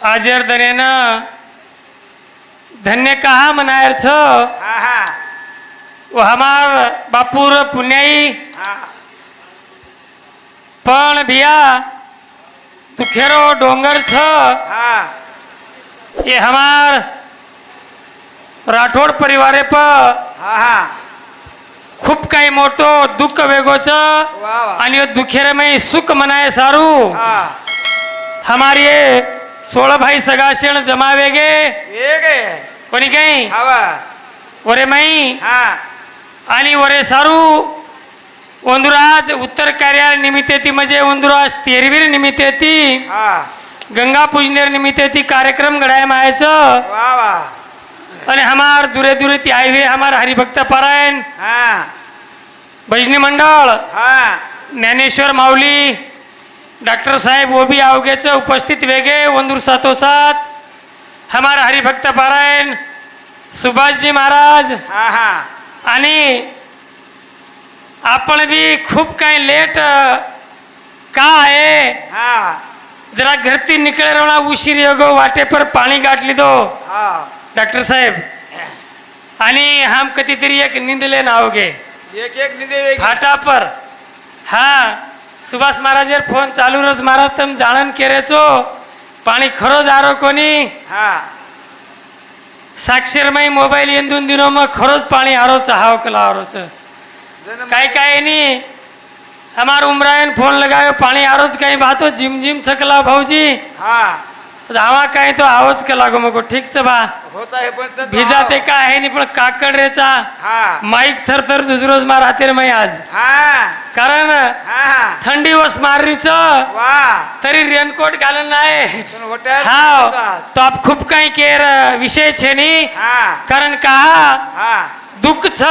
आजर दरेनं धन्य कहा मनायर छ? हा हा। वो हमार बापूर पुण्याई हा। पण भिया दुखेरो डोंगर छ? हा। ये हमार राठोड परिवारे प हा हा। खूप काही मोठो दुःख वेगोच वा वा आणि यो दुखेरमय सुख सोळा भाई सगाशण जमावेगे एक आहे कोणी काही? वरे माई. आणि वरे सारू. ओंदुराज उत्तर कार्या निमित्त ती म्हणजे ओंदुराज तेरवीर निमित्त ती. हा. गंगा पूजनेर निमित्त ती कार्यक्रम घडाय मायाचं. आणि हमार दुरे दुरे ती आई हुए हमार हरिभक्त पारायण. हा. भजनी मंडळ. हा. ज्ञानेश्वर माऊली. डॉक्टर साहेब वो भी आवगेचं उपस्थित वेगे वंदूर सातोसात हमार हरिभक्त पारायण सुभाषजी महाराज हा हा. आणि आपण बी खूप काही लेट का आहे? हा. जरा घरती निकळे रवणा उशीर योगो वाटे पर पाणी गाठली दो. हा. डॉक्टर साहेब आणि हम कधीतरी एक निंदले नावगे एक एक निधे वेगळी. फाटा पर. हा. सुभाष महाराजेर फोन चालू रोज महाराज तम जाणन केरेचो. पाणी खरो जारो कोणी? साक्षरमय मोबाईल येंदून दिनो मग खरोच पाणी आरोच हाव कला आरोच काय काय नहीं हमार उमरायन फोन लगायो पानी आरोज कहीं बातो जिम जिम सकला भाऊजी. हा. आवा कहीं तो आवच कला गो मको ठीक से बा. होता है पण भिजा ते का आहे पण काकड रेचा हा. माईक थर थर दुसरोज मार हातेर मै आज. हा. कारण हा. थंडी वस मारीच वा. तरी रेनकोट घालून नाही. पण हा तो आप खूप काही केर विषय छे नी. हा. कारण का? हा. दुःख छ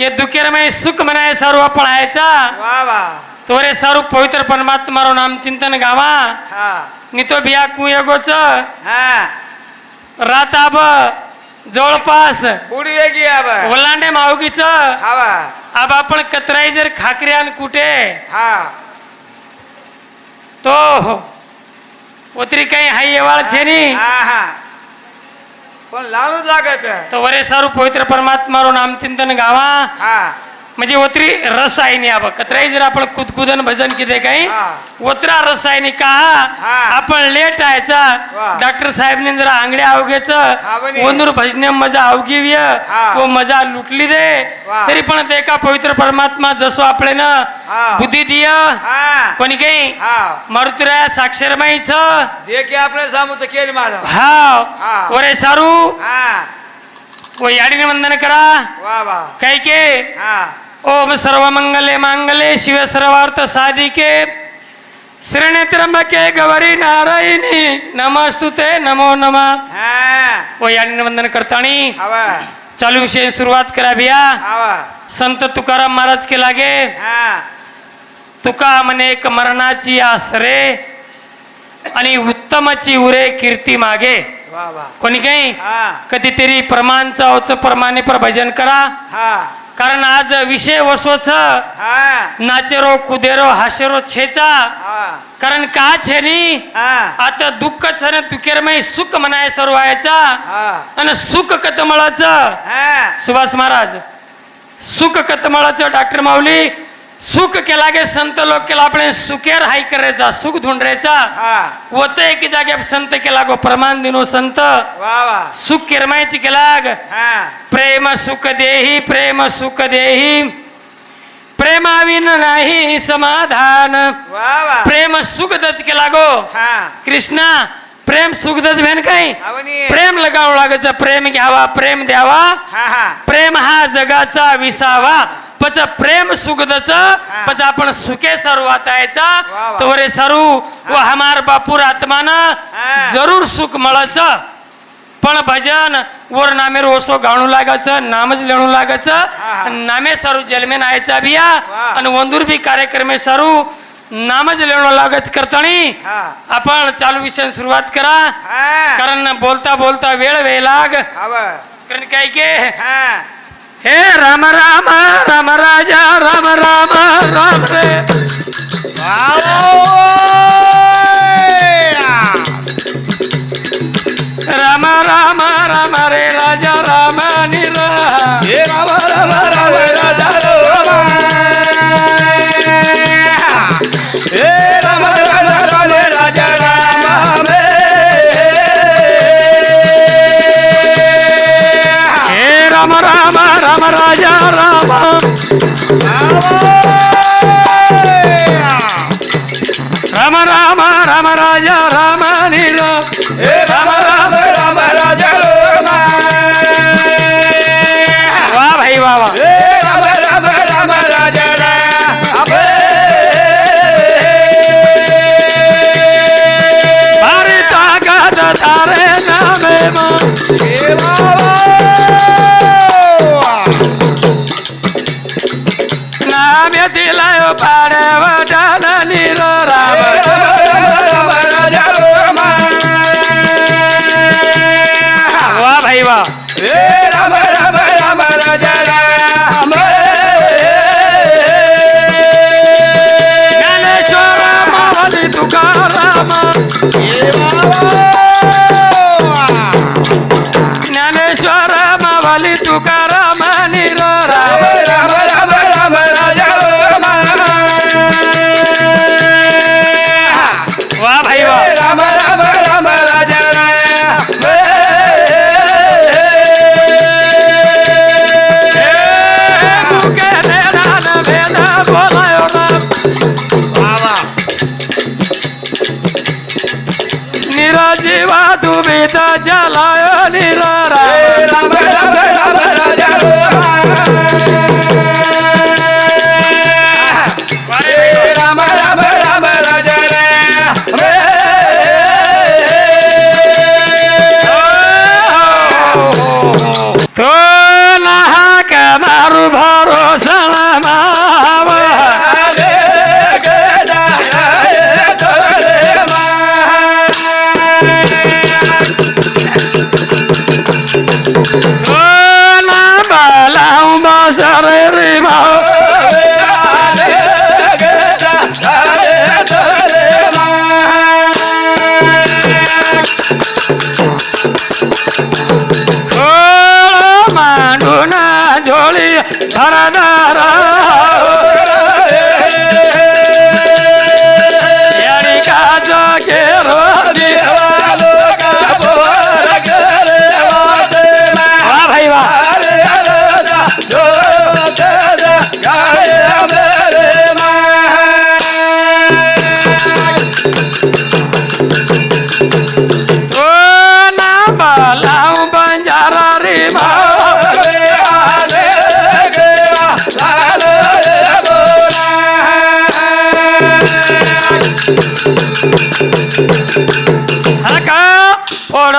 ये दुखेर में सुख मनाय सर्व पळायचा. वा वा. तोरे सारू पवित्र परमात्मारो नाम चिंतन गावा. हा. नितो बिया कुयगोच हा. राताब जवळपास. पुढी वेगळी आबा. ओलांडे मावगीच हवा. अब आपण कतराई जर खाकऱ्यान कुठे? हा. तो ओतरी काही हाई येवाळ छे नी हा. हा पण लागायचं? वरे सारू पवित्र परमात्मारो नाम चिंतन गावा. हा. म्हणजे ओतरी रस आहे नी कतराई जर आपण कुदकुदन भजन किती काही. ओतरा रस आहे नी का. आपण लेट आहेचा. डॉक्टर साहेबने जरा आंगड्या अवघेच. वंदूर भजने मजा अवघी. व मजा लुटली दे. तरी पण ते का पवित्र परमात्मा जसो आपले ना. बुद्धी दिय. कोणी काही? मरुतुऱ्या साक्षरमाईच. दे की आपलं सांगू तर केली हा. वरे सारू. व याडीने वंदन करा. काही के? हा. ओम सर्व मंगले मांगले शिव सर्वार्थ साधिके। श्रेणे त्र्यंबके गौरी नारायणी नमस्तुते नमो नमः। व याने वंदन करतानी चालू विषय सुरुवात करा हवा संत तुकाराम महाराज के लागे। हा। तुका म्हणे एक मरणाची आसरे आणि उत्तमची उरे कीर्ती मागे। कोणी काही? हा। कधीतरी प्रमाणचा ओच प्रमाणे पर भजन करा। हा। कारण आज विषय वसोच. नाचेरो कुदेरो हाशेरो छेचा. कारण का छेनी? हा. आता दुःख छन तुकेरमय सुख म्हणाय व्हायचा आणि सुख कतमळाच. सुभाष महाराज सुख कतमळाच डॉक्टर माऊली सुख केला गे संत लोक केला आपण सुखेर हाय करायचा सुख धुंडरायचा हा. होत एकी जागे संत केला गो प्रमाण दिनो संत. सुख किरमायची केला ग हा. प्रेम सुख देही प्रेम सुख देही. प्रेमाविन नाही समाधान. प्रेम सुखदच केला गो हा. कृष्णा प्रेम सुखदच भेन काही प्रेम लगावं लागायचं प्रेम घ्यावा प्रेम द्यावा. हा हा. प्रेम हा जगाचा विसावा. पच प्रेम सुखदच पच आपण सुखे सर्वात यायचा वा वा. तो रे सरू व हमार बापूर आत्मान. जरूर सुख मळच. पण भजन वर नामेर ओसो गाणू लागायचं नामच लेणू लागायचं. नामे सरू जन्मे नायचा बिया. आणि वंदूर बी कार्यक्रमे सरू. नामच लेणू लागायच करतानी आपण चालू विषय सुरुवात करा. कारण बोलता बोलता वेळ वेळ लाग. कारण काय के? He Rama Rama Rama Raja Rama Rama Rama Re. Halo. Rama Rama Rama Re Raja Rama Nira. He Rama Rama Rama Raja Rama. He Rama Rama Rama Raja Rama Re. He Rama Rama. Wow! Raja Ram Ram. Ram Ram Raja Ram निर. हे राम राम राम राजा राम. वा भाई वा वा. हे राम राम राम राजा राम. तारे नामे मा. हे बाबा Thank you. निराजीवा तुम्ही तर जलायो निर राम राम राम राम राम तो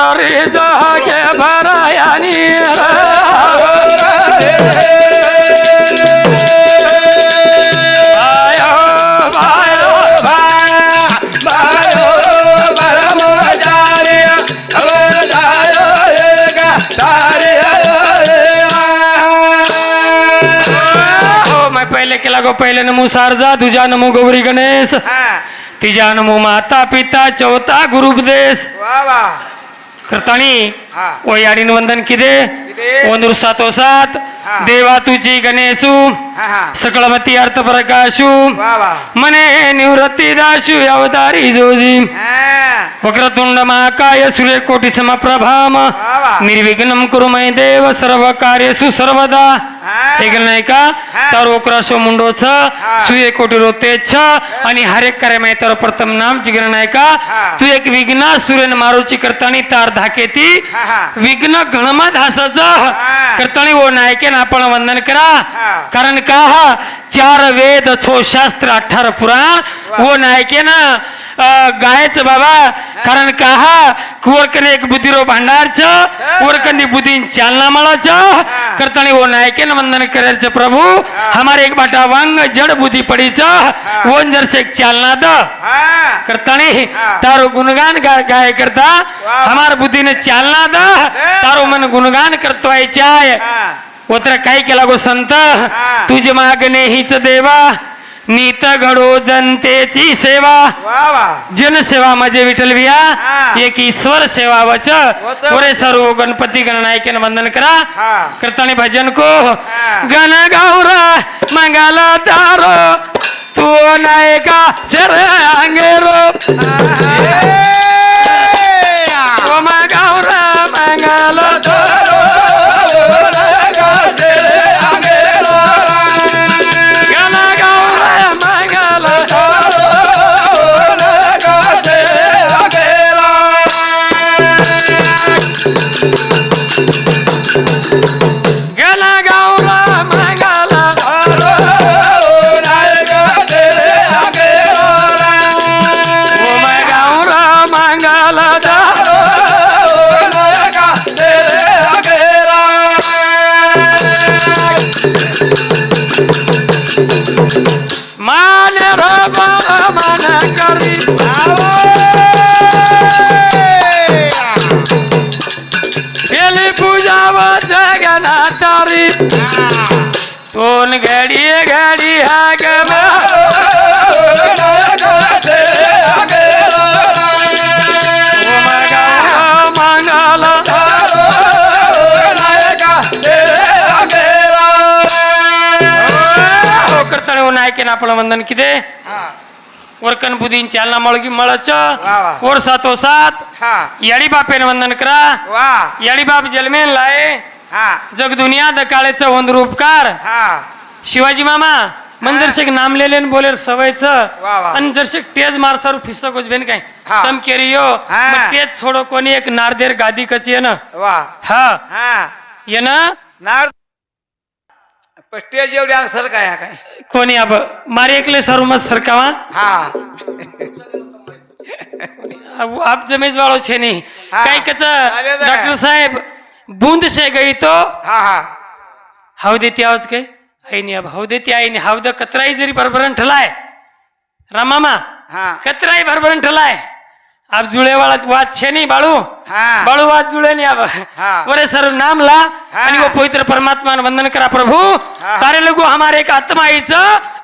ओडरी जगे भरायानी आयो बायो हो मैं पहले केला गो पहिले नमो सारजा तुझा नमो गौरी गणेश तिजा नमो माता पिता चौथा गुरुपदेश। करताणी हा. ओ याडीन वंदन किदे किदे? ಒಂದ್ರು ಸಾತೋ ಸಾತ್ हा. ದೇವಾ ತುಜಿ ಗಣೇಶು ಸಕಳಮತಿ ಅರ್ಥ ಪ್ರಕಾಶು वा वा ಮನೆ ನಿವೃತ್ತಿ ದಾಶು ಅವತಾರಿ ಜೋಜಿ ವಕ್ರತುಂಡ ಮಹಾಕಾಯ ಸೂರ್ಯಕೋಟಿ ಸಮಪ್ರಭಾಮ वा. निर्विघ्नम कुरु मै देव सर्व कार्यसु सर्वदा ऐकलं नाही का. तर ओकराशो मुंडो छ. सूर्य कोटी रोते छ आणि हरेक कार्य माहिती तर प्रथम नाम जिग्र नाही का. तू एक विघ्न सूर्यन मारूची करतानी तार धाकेती. विघ्न घणमा धासाच करतानी ओ नायकेन आपण वंदन करा. कारण का चार वेद छो शास्त्र अठ्ठार पुराण वा. ओ नायकेन गायचं बाबा. कारण का? हा कुवरकने एक बुद्धिरो भांडार छ वरकंदी बुद्धीन चालना मळाच करतानी ओ नायकेन वंदन करायचं प्रभु. हमारे एक बाटा वांग जड बुद्धी पडीच ओन जर से एक चालना द. करतानी हा. तारो गुणगान गाय करता. वा. हमार बुद्धीने चालना द. तारो मन गुणगान करतो आहे चाय ओतर काय केला गो संत? तुझे मागणे हीच देवा. नीत घडो जनतेची सेवा. जनसेवा माझे विठ्ठल बिया हा. एक ईश्वर सेवा वच. ओरे सर्व गणपती गणनायकेन वंदन करा. करतानी भजन को. गण गौरा मंगल तारो तू नायका शर अंगेरो ಗಡಿ ಗಡಿ ಆಗಮ ಮಂಗಲ ಹೋಗಿರ್ತಾಳೆ वंदन किदे? ಮಂದನ್ಕಿದೆ वरकन बुधींच्या चालना मळगी मळच. ओर सातो सात. याडी बापेन वंदन करा. याडी बाप जन्मेन लाय. जगदुनिया दकाळेच वंदरूपकार शिवाजी मामा मन हा. जरशेक नाम लेलेन बोलेर सवयच वा, वा. आणि जरशेक तेज मारसारू फिस्सक उजबेन काय? हा. तम केरियो हा. मग तेज छोडो कोणी एक नारदेर गादी कच येन वा. हा. हा. येन नार स्टेज एवढी आन्सर काय हा काय? कोणी अब मारे एकले सरू मत सरकावा? हा. अब आप जमेज वाळो छे नहीं हा. काय कच? चालेल. डॉक्टर साहेब बूंद से गई तो. हा हा. हाव देती आवाज काय? आई नाही अब हाव देती आई नाही हाव द कतराई जरी भरभरण ठलाय। रामामा हा. कतराई भरभरण ठलाय। आप जुळे वाला वाद छे नहीं बाळू। हा बाळू वाद जुळे नहीं अब हा. वरे सर नाम ला हा. आणि वो पवित्र परमात्मा वंदन करा प्रभु हा. तारे लोगो हमारे एक आत्मा आईच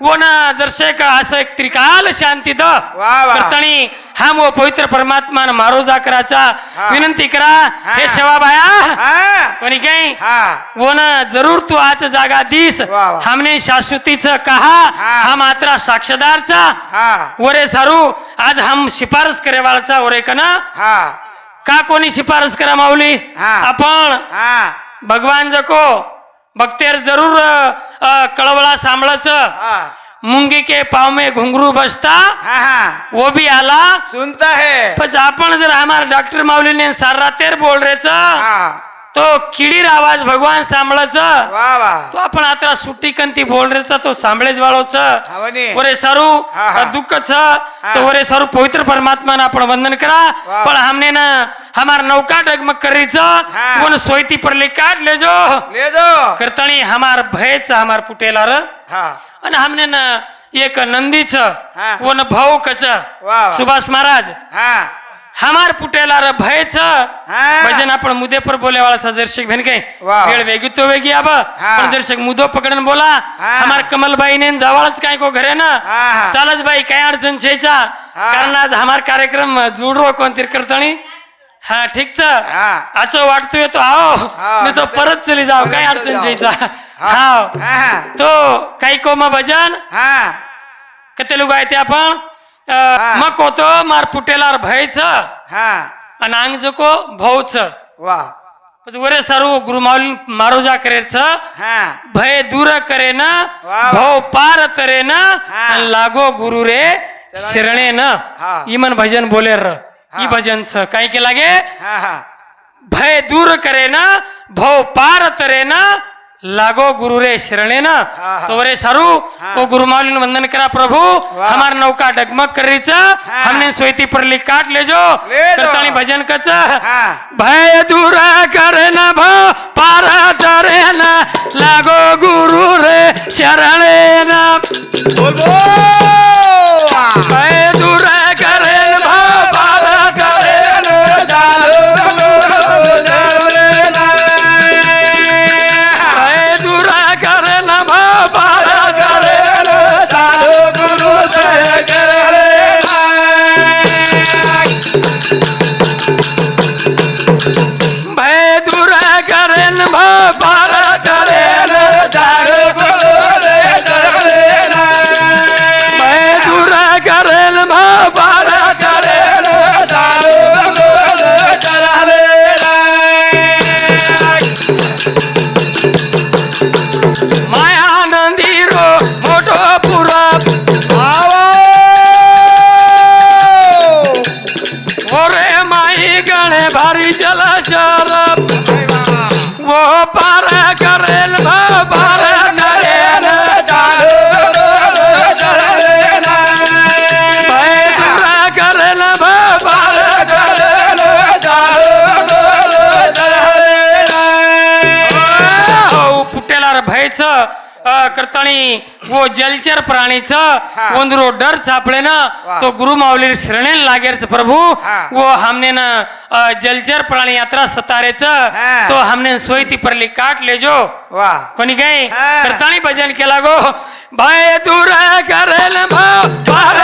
वो ना जरसे का असं एक त्रिकाल शांती द वा, वा. करतानी हम वो पवित्र परमात्मा मारो जा कराचा हा. विनंती करा हा. हे शेवा बाया हा कोणी काय हा वो ना जरूर तू आज जागा दिस. हमने शाश्वतीच कहा हा. हा मात्र साक्षीदारचा हा वरे सारू आज हम शिफारस करे वाळचा वरे कना हा का कोणी शिफारस करा माऊली? हा. आपण हा. भगवान जको भक्तेर जरूर अ, कळवळा सांभळच. हा. मुंगी के पाव में घुंगरू बसता हा हा. वो भी आला. सुनता है. बस आपण जर हमारे डॉक्टर माऊली ने सारा तेर बोल रेच हा. तो किडीर आवाज भगवान सांभळच वा वा. तो आपण आता सुट्टी कंती बोल रेचा तो सांभळेच वाळोच वरे सारू. दुःख छ तो वरे सारू पवित्र परमात्मा आपण वंदन करा. पण हमने ना हमार नौका डगमग करीच. हा. कोण सोयती परले काट ले जो ले दो करतणी हमार भयच हमार पुटेला र. आणि हमने ना एक नंदीच. वन भाऊ कच. सुभाष महाराज. हा. हमार पुटेला र भयच. भजन आपण मुदे पर बोले वाला सा जरशेक भेन वा. वेळ वेगी तो वेगी हा. पण जरशेक मुदो पकडन बोला. हमार कमलबाई ने जावाळच काय को घरे ना. चालच बाई काय अडचण छेचा. कारण आज हमार कार्यक्रम जुडरो कोणतरी करतणी हा ठीक छ. आचो वाटतोय तो आओ. मी तो परत चली जाव काय अडचण. छेचा हा हाव तो काही कोमा भजन हा कते लोक आहे ते आपण मग होत मार फुटेलार भयचं हा. आणि आंगजको भाऊच वा. म्हणजे वरे सर्व गुरुमाऊली मारोजा करेच भय दूर करे ना भाऊ पार तरे ना लागो गुरु रे शिरणे न इमन भजन बोले र. ई भजन स काय के लागे भय दूर करे ना भाऊ पार तरे ना लागो गुरु रे शरणे न? तो रे सारू वो गुरु मालिन वंदन करा प्रभु. हमार नौका डगमग कर रही हमने स्वेती पर ली काट ले जो करतानी भजन कच. भय दूरा कर न भो पारा तरे ना. लागो गुरु रे शरणे ना. भय दूरा कर भारी चला चल वो पार करेल। भो पार करेल। भय हो पुटेला भयच करताणी वो जलचर प्राणीचं चापले ना वा. तो गुरु माऊली श्रेणेन लागेर प्रभु. वो हमने न जलचर प्राणी यात्रा सतारेच. तो हमने सोयती परली काट ले जो कोणी काय. करतानी भजन केला गो भय दूर करेल भाव पार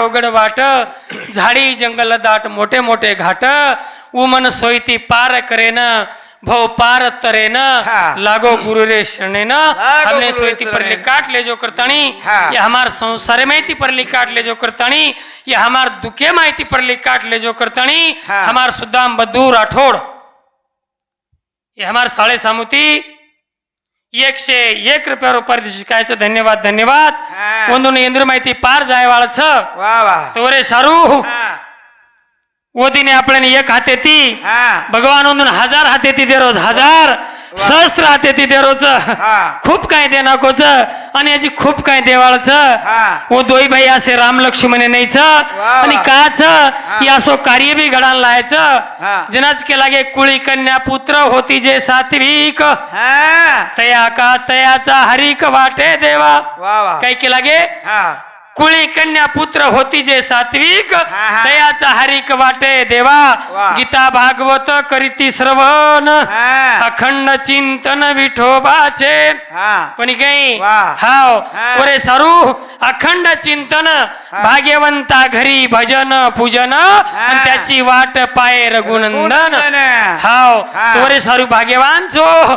अवघड वाट झाडी जंगल दाट मोठे मोठे घाट उमन सोयती पार करेन भव पार तरेन। लागो गुरु रे शरणेन हमने सोयती परली। काट ले जो करताणी। ये हमार संसार माहिती परली काट ले जो करताणी ये हमार दुखे माहिती परली काट ले जो करताणी। हमार सुद्दाम बद्दू राठोड हे हमार साळे सामुती एकशे एक रुपया रुपया शिकायचं. धन्यवाद धन्यवाद. म्हणून इंद्र माहिती पार जायवाळच. तोरे सारू. ओदीने आपल्याने एक हाते ती भगवान हजार हाते ती दे रोज हजार. सहस्त्र हातेती दे रोज खूप काय दे नकोच आणि याची खूप काय देवाळच. हा. ओ दोई भाई असे राम लक्ष्मण नाहीच. आणि काच या असो कार्य बी हा. लायचं जिनाच के लागे कुळी कन्या पुत्र होती जे सात्विक. तया का तयाचा हरिक वाटे देवा. काय के लागे हा. कुळी कन्या पुत्र होती जे सात्विक. तयाचा हरिक वाटे देवा. गीता भागवत करीती श्रवण. अखंड चिंतन विठोबाचे. कोणी काही. हाव. ओरे सारू अखंड चिंतन. भाग्यवंता घरी भजन पूजन. आणि त्याची वाट पाय रघुनंदन. हाव. ओरे सारू भाग्यवान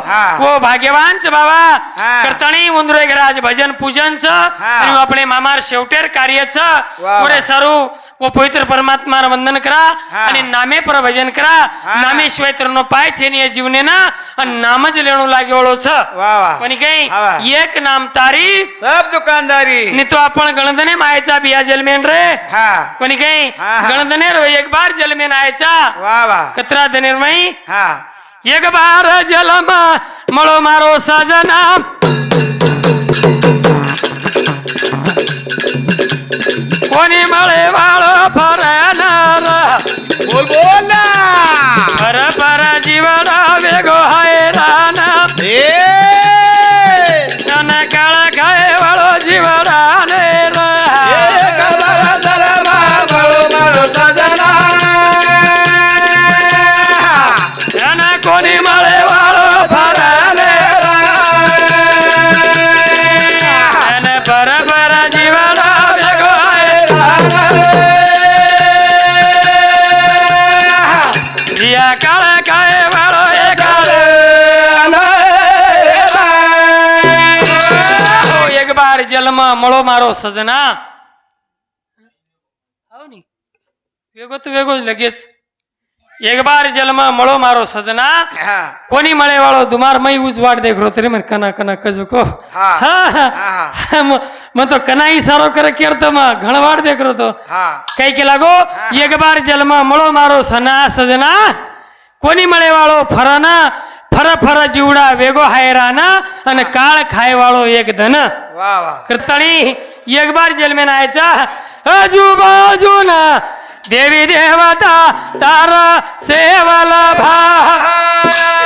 हा. वो भाग्यवान छ बाबा. करताणी उंदरे गराज भजन पूजन आणि आपले मामार शेवटेर कार्य छ वा. ओरे सारू वो पवित्र परमात्मा वंदन करा. आणि नामे पर भजन करा. नामे शिवाय तर नो पाय छे नि जीवने ना आणि नामच लेणू लागे ओळो छ वा. वा कोणी काही. एक नाम तारी. सब दुकानदारी. नि तो आपण गणधने मायचा बिया जलमेन रे. हा. कोणी काही. गणधने रो एक बार जलमेन आयचा. कतरा धनेर माई. एक बार जलमा मळो मारो सजना મળો મારો સજના આવો ની વેગો તો વેગો જ લગેજ એક બાર જલમાં મળો મારો સજના કોની મળે વાળો દુમાર મય ઉજવાડ દે ગ્રોતરી મને કના કના કજો કો મને તો કનાઈ સારો કરે કેર તો માં ઘણવાડ દે કરો તો કઈ કે લાગો એક બાર જલમાં મળો મારો સના સજના કોની મળે વાળો ફરાના फर फर जीवडा वेगो हाय राना आणि काळ खाय वाळो एक धन. वा वा. कृतणी एक बार जन्मे नायचा अजूबाजूना देवी देवता तारा सेवला भा.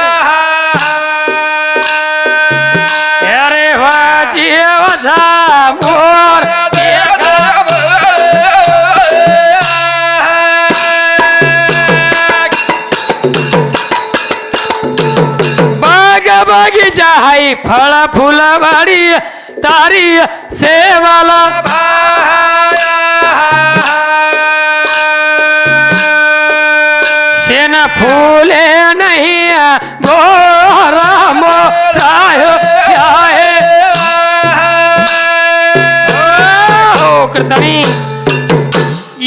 भाई फल फूल वाडी तारी सेवाला शेन फुले नाही बोरा मोराय हो, करतानी.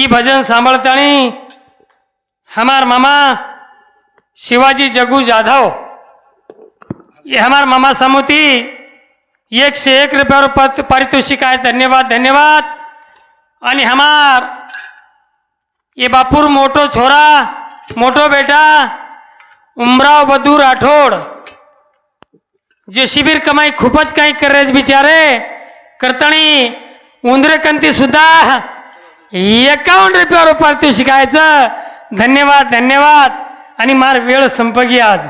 ई भजन सांभाळतानी हमार मामा शिवाजी जगू जाधव ये हमार मामा समूती। एक से एक रुपया पत- पारितोषिक है। धन्यवाद धन्यवाद। आणि हमार ये बापूर मोटो छोरा मोटो बेटा उमराव बधू राठोड। जे शिबिर कमाई खूपच काही करायचे बिचारे। करतानी उंदरेकंती सुद्धा एकावन्न रुपयावर पारितोषिक शिकायचं धन्यवाद धन्यवाद। आणि मार वेळ संपगी आज।